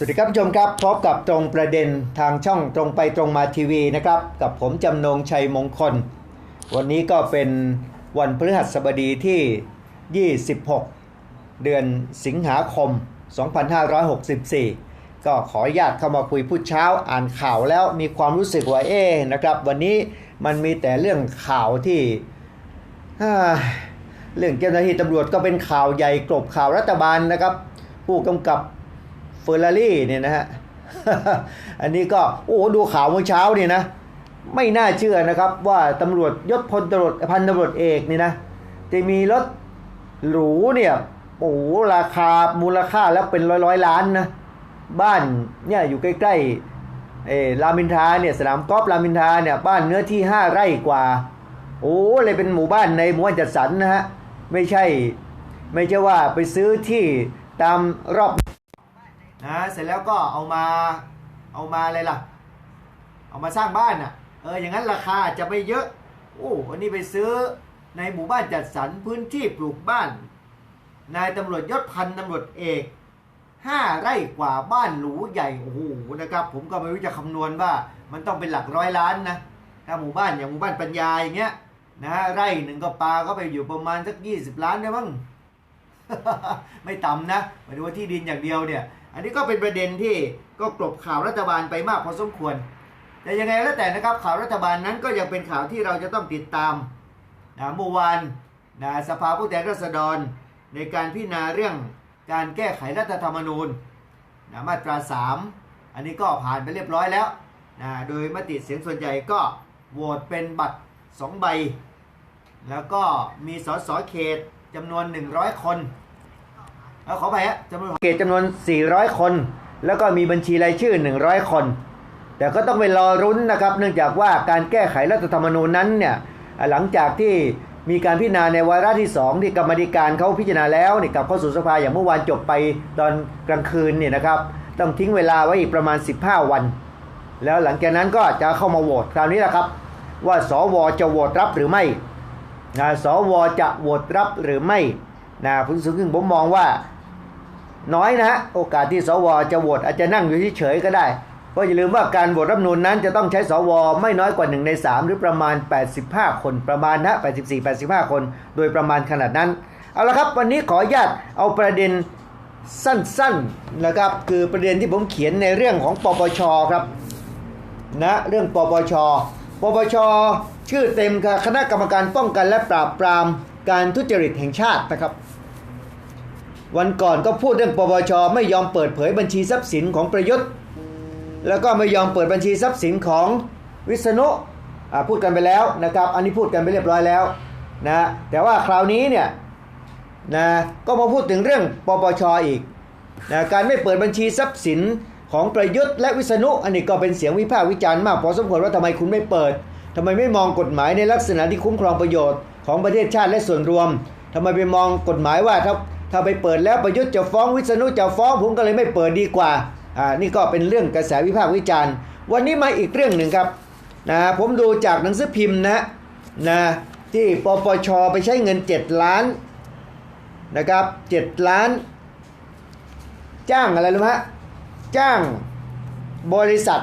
สวัสดีครับผู้ชมครับพบกับตรงประเด็นทางช่องตรงไปตรงมาทีวีนะครับ กับผมจำนงชัยมงคล วันนี้ก็เป็นวันพฤหัสบดีที่ 26 เดือนสิงหาคม 2564 ก็ขออนุญาตเข้ามาคุยพูดเช้าอ่านข่าวแล้วมีความรู้สึกว่าเอ๊ะนะครับ วันนี้มันมีแต่เรื่องข่าวที่เรื่องเจ้าหน้าที่ตำรวจก็เป็นข่าวใหญ่กลบข่าวรัฐบาลนะครับ ผู้กำกับ อร์รารี่เนี่ยนะฮะ อันนี้ก็โอ้ดูข่าวเมื่อเช้าเนี่ยนะ ไม่น่าเชื่อนะครับว่าตำรวจยศพลตำรวจพันตำรวจเอกนี่นะจะมีรถหรูเนี่ยโอ้ราคามูลค่าแล้วเป็นร้อยร้อยล้านนะบ้านเนี่ยอยู่ใกล้ๆเออรามินทาเนี่ยสนามกอล์ฟรามินทาเนี่ยบ้านเนื้อที่ 5 ไร่กว่า โอ้เลยเป็นหมู่บ้านในหมู่บ้านจัดสรรนะฮะไม่ใช่ไม่ใช่ว่าไปซื้อที่ตามรอบ นะเสร็จแล้วก็เอามาเอามาอะไรล่ะ เอามาสร้างบ้านอะเอออย่างนั้นราคาจะไม่เยอะโอ้อันนี้ไปซื้อในหมู่บ้านจัดสรรพื้นที่ปลูกบ้าน นายตำรวจยศพันตำรวจเอกห้าไร่กว่าบ้านหรูใหญ่โอ้โหนะครับ ผมก็ไม่รู้จะคำนวณว่ามันต้องเป็นหลักร้อยล้านนะถ้าหมู่บ้านอย่างหมู่บ้านปัญญาอย่างเงี้ยนะฮะไร่หนึ่งก็ปลาก็ไปอยู่ประมาณสักยี่สิบล้านได้มั้งไม่ต่ำนะหมายถึงว่าที่ดินอย่างเดียวเนี่ย อันนี้ก็เป็นประเด็นที่ก็กลบข่าวรัฐบาลไปมากพอสมควร แต่ยังไงแล้วแต่นะครับข่าวรัฐบาลนั้นก็ยังเป็นข่าวที่เราจะต้องติดตามนะเมื่อวานนะสภาผู้แทนราษฎร ในการพิจารณาเรื่องการแก้ไขรัฐธรรมนูญนะมาตรา 3 อันนี้ก็ผ่านไปเรียบร้อยแล้วนะโดยมติเสียงส่วนใหญ่ก็โหวตเป็นบัตร 2 ใบ แล้วก็มีสสเขตจำนวน 100 คน เอาขอไปฮะจำนวนเขตจำนวน 400 คน แล้วก็มีบัญชีรายชื่อ 100 คน แต่ก็ต้องไปรอรุ้นนะครับ เนื่องจากว่าการแก้ไขรัฐธรรมนูญนั้นเนี่ยหลังจากที่มีการพิจารณาในวาระที่ 2 ที่กรรมธิการเขาพิจารณาแล้วนี่กลับเข้าสู่สภาอย่างเมื่อวานจบไปตอนกลางคืนเนี่ยนะครับ ต้องทิ้งเวลาไว้อีกประมาณ 15 วัน แล้วหลังจากนั้นก็จะเข้ามาโหวตคราวนี้แหละครับ ว่าสวจะโหวตรับหรือไม่นะสวจะโหวตรับหรือไม่นะผมซึ่งผมมองว่า น้อยนะฮะโอกาสที่สวจะโหวตอาจจะนั่งอยู่เฉยๆก็ได้ เพราะอย่าลืมว่าการโหวตรัฐนูญนั้นจะต้องใช้สวไม่น้อยกว่า 1 ใน 3 หรือประมาณ 85 คนประมาณนะ84 85 คน โดยประมาณขนาดนั้น เอาละครับวันนี้ขออนุญาตเอาประเด็นสั้นๆนะครับคือประเด็นที่ผมเขียนในเรื่องของปปชครับนะเรื่องปปช ปปช ชื่อเต็มคือคณะกรรมการป้องกันและปราบปรามการทุจริตแห่งชาตินะครับ วันก่อนก็พูดเรื่องปปชไม่ยอมเปิดเผยบัญชีทรัพย์สินของประยุทธ์ แล้วก็ไม่ยอมเปิดบัญชีทรัพย์สินของวิษณุพูดกันไปแล้วนะครับ อันนี้พูดกันไปเรียบร้อยแล้วนะแต่ว่าคราวนี้เนี่ยนะก็มาพูดถึงเรื่องปปชอีกนะการไม่เปิดบัญชีทรัพย์สินของประยุทธ์และวิษณุอันนี้ก็เป็นเสียงวิพากษ์วิจารณ์มากพอสมควรว่าทำไมคุณไม่เปิดทำไมไม่มองกฎหมายในลักษณะที่คุ้มครองประโยชน์ของประเทศชาติและส่วนรวมทำไมไปมองกฎหมายว่าถ้า ถ้าไปเปิดแล้วประยุทธ์จะฟ้องวิษณุจะฟ้องผมก็เลยไม่เปิดดีกว่าอ่านี่ก็เป็นเรื่องกระแสวิพากษ์วิจารณ์ วันนี้มาอีกเรื่องหนึ่งครับนะผมดูจากหนังสือพิมพ์นะนะที่ปปชไปใช้เงิน 7 ล้านนะครับ7ล้าน จ้างอะไรรู้ไหมฮะจ้างบริษัท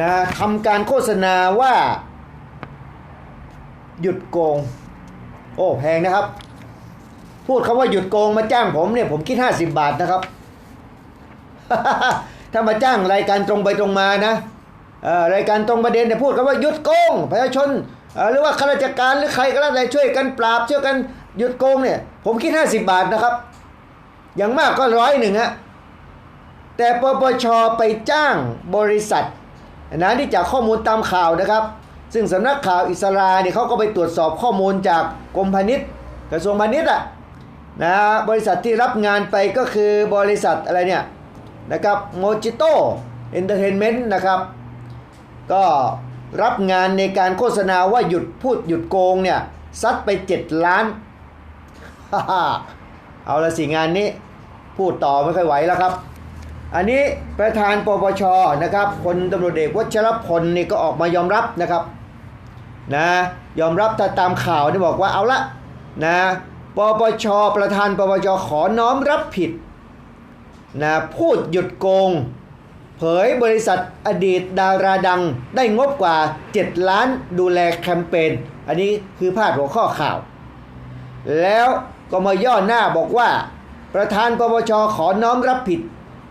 นะทำการโฆษณาว่า หยุดโกง โอ้แพงนะครับ พูดคำว่าหยุดโกงมาจ้างผมเนี่ยผมคิด 50 บาทนะครับ ถ้ามาจ้างรายการตรงไปตรงมานะรายการตรงประเด็นเนี่ยพูดกันว่าหยุดโกงประชาชนหรือว่าข้าราชการหรือใครก็แล้วแต่ช่วยกันปราบช่วยกันหยุดโกงเนี่ย ผมคิด 50 บาทนะครับ อย่างมากก็ร้อยหนึ่งฮะแต่ปปชไปจ้างบริษัทนะที่จากข้อมูลตามข่าวนะครับ ซึ่งสำนักข่าวอิสราเนี่ยเขาก็ไปตรวจสอบข้อมูลจากกรมพาณิชย์กระทรวงพาณิชย์อะ นะบริษัทที่รับงานไปก็คือบริษัทอะไรเนี่ยนะครับโมจิโต้เอนเตอร์เทนเมนต์นะครับ ก็รับงานในการโฆษณาว่าหยุดพูดหยุดโกงเนี่ยซัดไป 7 ล้าน เอาละสิงานนี้พูดต่อไม่ค่อยไหวแล้วครับ อันนี้ประธานปปชนะครับพลตำรวจเอกวัชรพลนี่ก็ออกมายอมรับนะครับนะยอมรับถ้าตามข่าวนี่บอกว่าเอาละนะ ปปชประธานปปชขอน้อมรับผิดนะพูดหยุดโกง เผยบริษัทอดีตดาราดังได้งบกว่า 7 ล้านดูแลแคมเปญอันนี้คือพาดหัวข้อข่าว แล้วก็มาย่อหน้าบอกว่า ประธานปปชขอน้อมรับผิด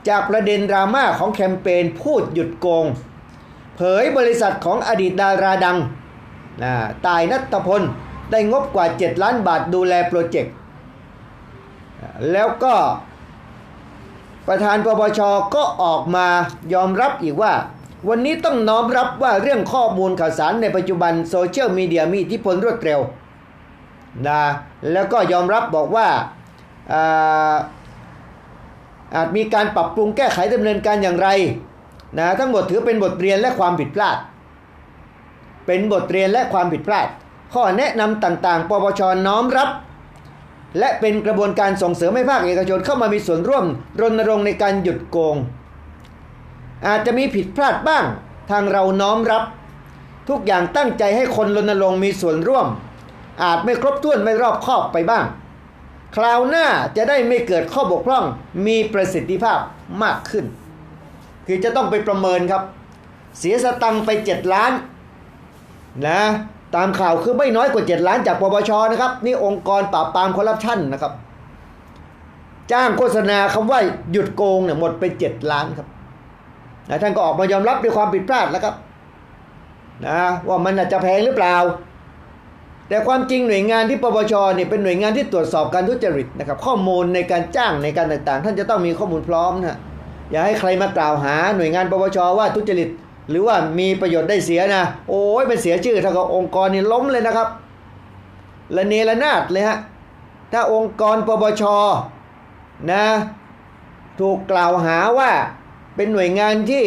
จากประเด็นดราม่าของแคมเปญพูดหยุดโกง เผยบริษัทของอดีตดาราดังนะตายนัตพล ได้งบกว่า 7 ล้านบาทดูแลโปรเจกต์ แล้วก็ประธานปปชก็ออกมายอมรับอีกว่า วันนี้ต้องน้อมรับว่าเรื่องข้อมูลข่าวสารในปัจจุบันโซเชียลมีเดียมีอิทธิพลรวดเร็วนะแล้วก็ยอมรับบอกว่าอ่าอาจมีการปรับปรุงแก้ไขดำเนินการอย่างไรนะทั้งหมดถือเป็นบทเรียนและความผิดพลาด เป็นบทเรียนและความผิดพลาด ข้อแนะนำต่างๆ ปปชน้อมรับ และเป็นกระบวนการส่งเสริมให้ภาคเอกชนเข้ามามีส่วนร่วมรณรงค์ในการหยุดโกง อาจจะมีผิดพลาดบ้าง ทางเราน้อมรับ ทุกอย่างตั้งใจให้คนรณรงค์มีส่วนร่วม อาจไม่ครบถ้วนไม่รอบคอบไปบ้าง คราวหน้าจะได้ไม่เกิดข้อบกพร่องมีประสิทธิภาพมากขึ้น คือจะต้องไปประเมินครับ เสียสตังไป 7 ล้านนะ ตามข่าวคือไม่น้อยกว่า 7 ล้านจากปปชนะครับ นี่องค์กรปราบปรามคอร์รัปชันนะครับ จ้างโฆษณาคำว่าหยุดโกงเนี่ยหมดไป 7 ล้านครับนะท่านก็ออกมายอมรับด้วยความผิดพลาดแล้วครับนะว่ามันอาจจะแพงหรือเปล่า แต่ความจริงหน่วยงานที่ปปชเนี่ยเป็นหน่วยงานที่ตรวจสอบการทุจริตนะครับ ข้อมูลในการจ้างในการต่างๆ ท่านจะต้องมีข้อมูลพร้อมนะอย่าให้ใครมากล่าวหาหน่วยงานปปชว่าทุจริต หรือว่ามีประโยชน์ได้เสียนะ โอ้ยเป็นเสียชื่อเท่ากับองค์กรนี่ล้มเลยนะครับละเนระนาดเลยฮะถ้าองค์กรปปชนะถูกกล่าวหาว่าเป็นหน่วยงานที่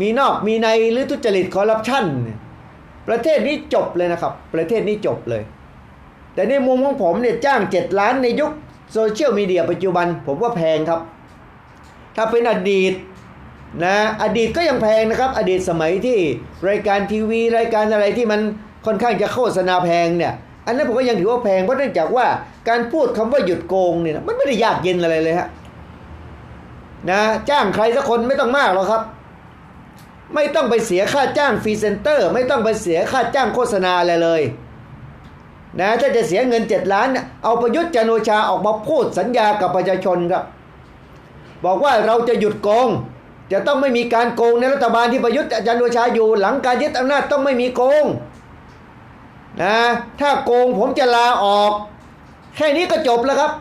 มีนอกมีในหรือทุจริตคอร์รัปชันประเทศนี้จบเลยนะครับ ประเทศนี้จบเลย แต่ในมุมของผมเนี่ยจ้าง 7 ล้านในยุคโซเชียลมีเดียปัจจุบัน ผมว่าแพงครับ ถ้าเป็นอดีต นะอดีตก็ยังแพงนะครับ อดีตสมัยที่รายการทีวี รายการอะไรที่มันค่อนข้างจะโฆษณาแพงเนี่ยอันนั้นผมก็ยังถือว่าแพงเพราะเนื่องจากว่าการพูดคำว่าหยุดโกงเนี่ยมันไม่ได้ยากเย็นอะไรเลยฮะนะจ้างใครสักคนไม่ต้องมากหรอกครับ ไม่ต้องไปเสียค่าจ้างฟรีเซนเตอร์ ไม่ต้องไปเสียค่าจ้างโฆษณาอะไรเลยนะถ้าจะเสียเงิน 7 ล้าน เอาประยุทธ์จันโอชาออกมาพูดสัญญากับประชาชนครับ บอกว่าเราจะหยุดโกง จะต้องไม่มีการโกงในรัฐบาลที่ประยุทธ์จันทร์โอชาอยู่ หลังการยึดอำนาจต้องไม่มีโกงนะถ้าโกงผมจะลาออก แค่นี้ก็จบแล้วครับ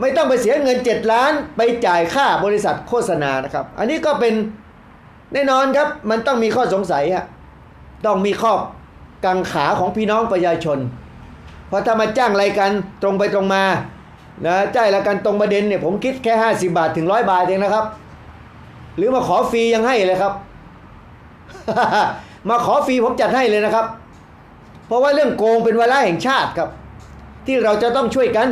ไม่ต้องไปเสียเงิน 7 ล้านไปจ่ายค่าบริษัทโฆษณานะครับ อันนี้ก็เป็นแน่นอนครับ มันต้องมีข้อสงสัยฮะต้องมีข้อกังขาของพี่น้องประชาชน เพราะถ้ามาจ้างรายการตรงไปตรงมานะจ้างรายการตรงประเด็นเนี่ยผมคิดแค่ 50 บาทถึงร้อยบาทเองนะครับ หรือมาขอฟรียังให้เลยครับ มาขอฟรีผมจัดให้เลยนะครับ เพราะว่าเรื่องโกงเป็นวาระแห่งชาติครับ ที่เราจะต้องช่วยกัน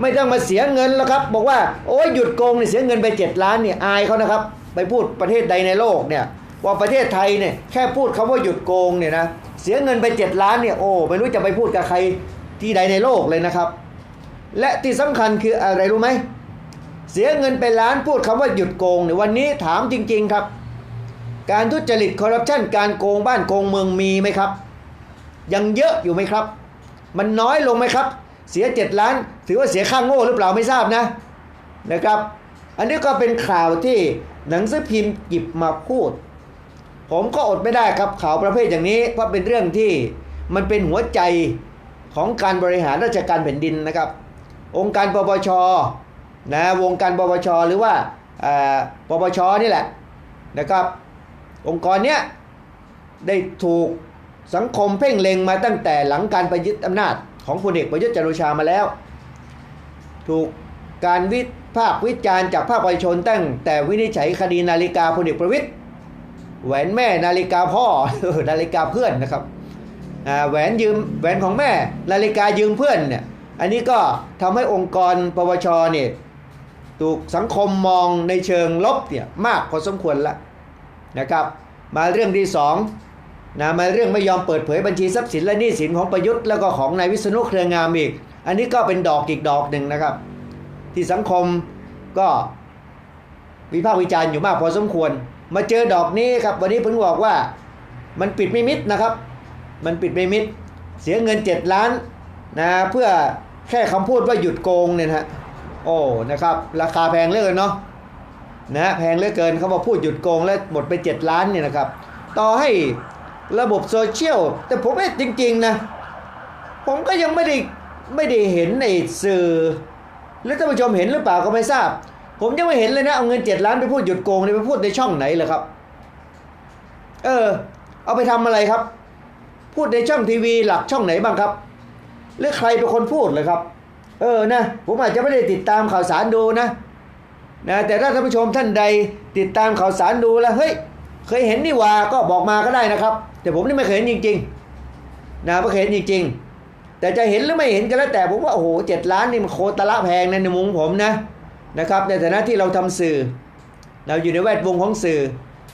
ไม่ต้องมาเสียเงินแล้วครับ บอกว่าโอ้ยหยุดโกงเนี่ยเสียเงินไป7ล้านเนี่ยอายเขานะครับ ไปพูดประเทศใดในโลกเนี่ยว่าประเทศไทยเนี่ยแค่พูดคำว่าหยุดโกงเนี่ยนะเสียเงินไป7ล้านเนี่ยโอ้ไม่รู้จะไปพูดกับใครที่ใดในโลกเลยนะครับ และที่สำคัญคืออะไรรู้ไหม เสียเงินไปล้านพูดคำว่าหยุดโกงเนี่ยวันนี้ถามจริง ๆครับ การทุจริตคอร์รัปชันการโกงบ้านโกงเมืองมีไหมครับ ยังเยอะอยู่ไหมครับ มันน้อยลงไหมครับ เสียเจ็ดล้าน ถือว่าเสียค่างโง่หรือเปล่าไม่ทราบนะนะครับ อันนี้ก็เป็นข่าวที่หนังสือพิมพ์หยิบมาพูด ผมก็อดไม่ได้ครับข่าวประเภทอย่างนี้เพราะเป็นเรื่องที่มันเป็นหัวใจของการบริหารราชการแผ่นดินนะครับ องค์การปปช นะวงการปปชหรือว่าปปชนี่แหละนะครับ องค์กรเนี้ยได้ถูกสังคมเพ่งเล็งมาตั้งแต่หลังการประยึดอำนาจของพลเอกประยุทธ์จันทร์โอชามาแล้ว ถูกการวิพากษ์วิจารณ์จากภาคประชาชนตั้งแต่วินิจฉัยคดีนาฬิกาพลเอกประวิตยแหวนแม่นาฬิกาพ่อนาฬิกาเพื่อนนะครับแหวนยืมแหวนของแม่นาฬิกายืมเพื่อนเนี่ยอันนี้ก็ทำให้องค์กรปปชเนี่ย ถูกสังคมมองในเชิงลบเนี่ยมากพอสมควรละนะครับ มาเรื่องที่สองนะมาเรื่องไม่ยอมเปิดเผยบัญชีทรัพย์สินและหนี้สินของประยุทธ์แล้วก็ของนายวิษณุเครืองามอีก อันนี้ก็เป็นดอกอีกดอกหนึ่งนะครับ ที่สังคมก็วิพากษ์วิจารณ์อยู่มากพอสมควร มาเจอดอกนี้ครับวันนี้ผมบอกว่ามันปิดไม่มิดนะครับ มันปิดไม่มิดเสียเงิน 7 ล้านนะเพื่อแค่คำพูดว่าหยุดโกงเนี่ยนะฮะ โอ้นะครับ ราคาแพงเหลือเกินเนาะนะแพงเหลือเกินเขามาพูดหยุดโกงแล้วหมดไป 7 ล้านเนี่ยนะครับ ต่อให้ระบบโซเชียล แต่ผมเอ๊จริง ๆ นะ ผมก็ยังไม่ได้ไม่ได้เห็นในสื่อแล้วท่านผู้ชมเห็นหรือเปล่าก็ไม่ทราบ ผมยังไม่เห็นเลยนะ เอาเงิน 7 ล้านไปพูดหยุดโกงเนี่ยไปพูดในช่องไหนเลยครับ เออ เอาไปทำอะไรครับ พูดในช่องทีวีหลักช่องไหนบ้างครับ หรือใครเป็นคนพูดเลยครับ เออนะผมอาจจะไม่ได้ติดตามข่าวสารดูนะนะแต่ถ้าท่านผู้ชมท่านใดติดตามข่าวสารดูแล้วเฮ้ยเคยเห็นนี่ว่าก็บอกมาก็ได้นะครับ แต่ผมนี่ไม่เคยเห็นจริงๆนะไม่เคยเห็นจริงๆ แต่จะเห็นหรือไม่เห็นก็แล้วแต่ผมว่าโอ้โหเจ็ดล้านนี่มันโคตรละแพงนะในมุมผมนะนะครับ ในฐานะที่เราทำสื่อ เราอยู่ในแวดวงของสื่อ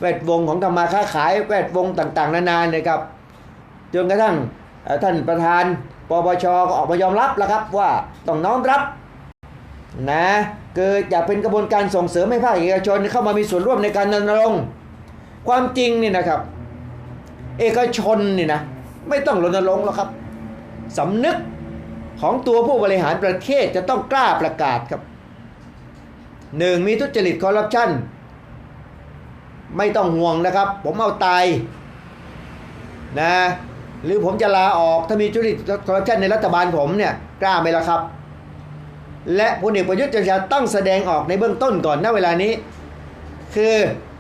แวดวงของธรรมาค้าขายแวดวงต่างๆ นานานี่ยครับจนกระทั่งท่านประธาน ปปชก็ออกมายอมรับแล้วครับว่าต้องน้อมรับนะเกิดอยากเป็นกระบวนการส่งเสริมให้ภาคเอกชนเข้ามามีส่วนร่วมในการรณรงค์ความจริงนี่นะครับ เอกชนนี่นะไม่ต้องรณรงค์หรอกครับสำนึกของตัวผู้บริหารประเทศจะต้องกล้าประกาศครับหนึ่งมีทุจริตคอร์รัปชันไม่ต้องห่วงนะครับ ผมเอาตายนะ หรือผมจะลาออกถ้ามีจุริตคอร์รัปชันในรัฐบาลผมเนี่ยกล้าไหมล่ะครับ และพลเอกประยุทธ์จันทร์ชาต้องแสดงออกในเบื้องต้นก่อนณเวลานี้ คือ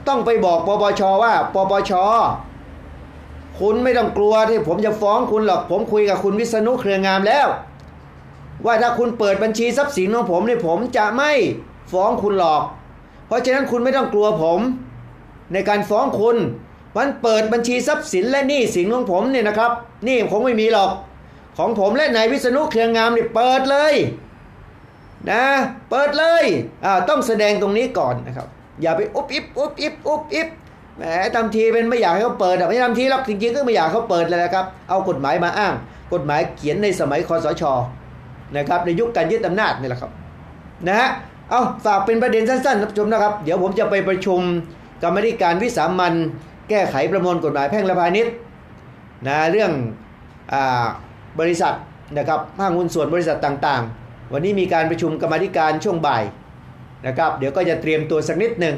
ต้องไปบอกปปชว่าปปชคุณไม่ต้องกลัวที่ผมจะฟ้องคุณหรอกผมคุยกับคุณวิษณุเครืองามแล้ว ว่าถ้าคุณเปิดบัญชีทรัพย์สินของผมเนี่ยผมจะไม่ฟ้องคุณหรอก เพราะฉะนั้นคุณไม่ต้องกลัวผม ในการฟ้องคุณ มันเปิดบัญชีทรัพย์สินและหนี้สินของผมเนี่ยนะครับหนี่คงไม่มีหรอก ของผมและนายวิษณุเครืองามเนี่ยเปิดเลยนะเปิดเลยอ่าต้องแสดงตรงนี้ก่อนนะครับ อย่าไปอุบอิบอุบอิบอุบอิบแหมทำทีเป็นไม่อยากให้เขาเปิดไม่ทำทีหรอกจริงๆก็ไม่อยากเขาเปิดเลยนะครับ เอากฎหมายมาอ้าง กฎหมายเขียนในสมัยคอสชนะครับในยุคการยึดอำนาจนี่แหละครับนะฮะเอาฝากเป็นประเด็นสั้นๆท่านผู้ชมนะครับ เดี๋ยวผมจะไปประชุมกรรมธิการวิสามัน แก้ไขประมวลกฎหมายแพ่งและพาณิชย์นะเรื่องอบริษัทนะครับห้างหุ้นส่วนบริษัทต่างๆ วันนี้มีการประชุมกรรมธิการช่วงบ่ายนะครับเดี๋ยวก็จะเตรียมตัวสักนิดหนึ่ง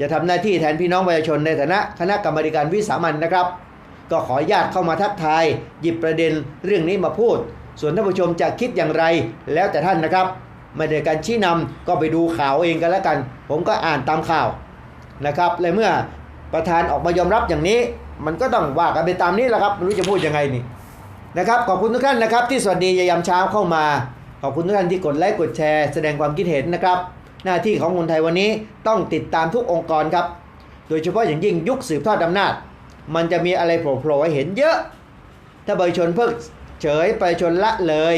จะทำหน้าที่แทนพี่น้องประชาชนในฐานะคณะกรรมการวิสามันนะครับ ก็ขอญาตเข้ามาทักทาย หยิบประเด็นเรื่องนี้มาพูด ส่วนท่านผู้ชมจะคิดอย่างไรแล้วแต่ท่านนะครับไม่ได้การชี้นำก็ไปดูข่าวเองกันแล้วกัน ผมก็อ่านตามข่าวนะครับและเมื่อ ประธานออกมายอมรับอย่างนี้ มันก็ต้องว่ากันไปตามนี้แหละครับไม่รู้จะพูดยังไงนี่นะครับขอบคุณทุกท่านนะครับ ที่สวัสดียามเช้าเข้ามา ขอบคุณทุกท่านที่กดไลค์กดแชร์ แสดงความคิดเห็นนะครับ หน้าที่ของคนไทยวันนี้ต้องติดตามทุกองค์กรครับ โดยเฉพาะอย่างยิ่งยุคสืบทอดอำนาจ มันจะมีอะไรโผล่ๆให้เห็นเยอะ ถ้าประชาชนเพิกเฉยประชาชนละเลย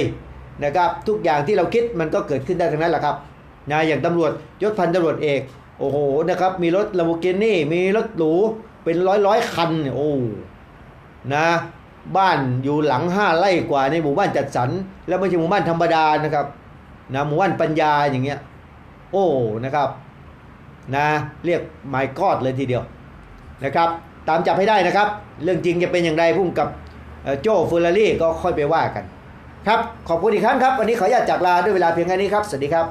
นะครับ ทุกอย่างที่เราคิดมันก็เกิดขึ้นได้ทั้งนั้นแหละครับนะอย่างตำรวจยศพันตำรวจเอก โอ้โหนะครับ มีรถลาโบกินี่มีรถหรูเป็นร้อยร้อยคันโอ้นะบ้านอยู่หลังห้าไร่กว่าในหมู่บ้านจัดสรรแล้วไม่ใช่หมู่บ้านธรรมดานะครับนะหมู่บ้านปัญญาอย่างเงี้ย โอ้นะครับนะเรียกไมกอดเลยทีเดียวนะครับ ตามจับให้ได้นะครับ เรื่องจริงจะเป็นอย่างไรพุ่มกับโจ้เฟอร์รารี่ก็ค่อยไปว่ากัน ครับ ขอบคุณอีกครั้งครับ วันนี้ขออนุญาตจากลาด้วยเวลาเพียงแค่นี้ครับ สวัสดีครับ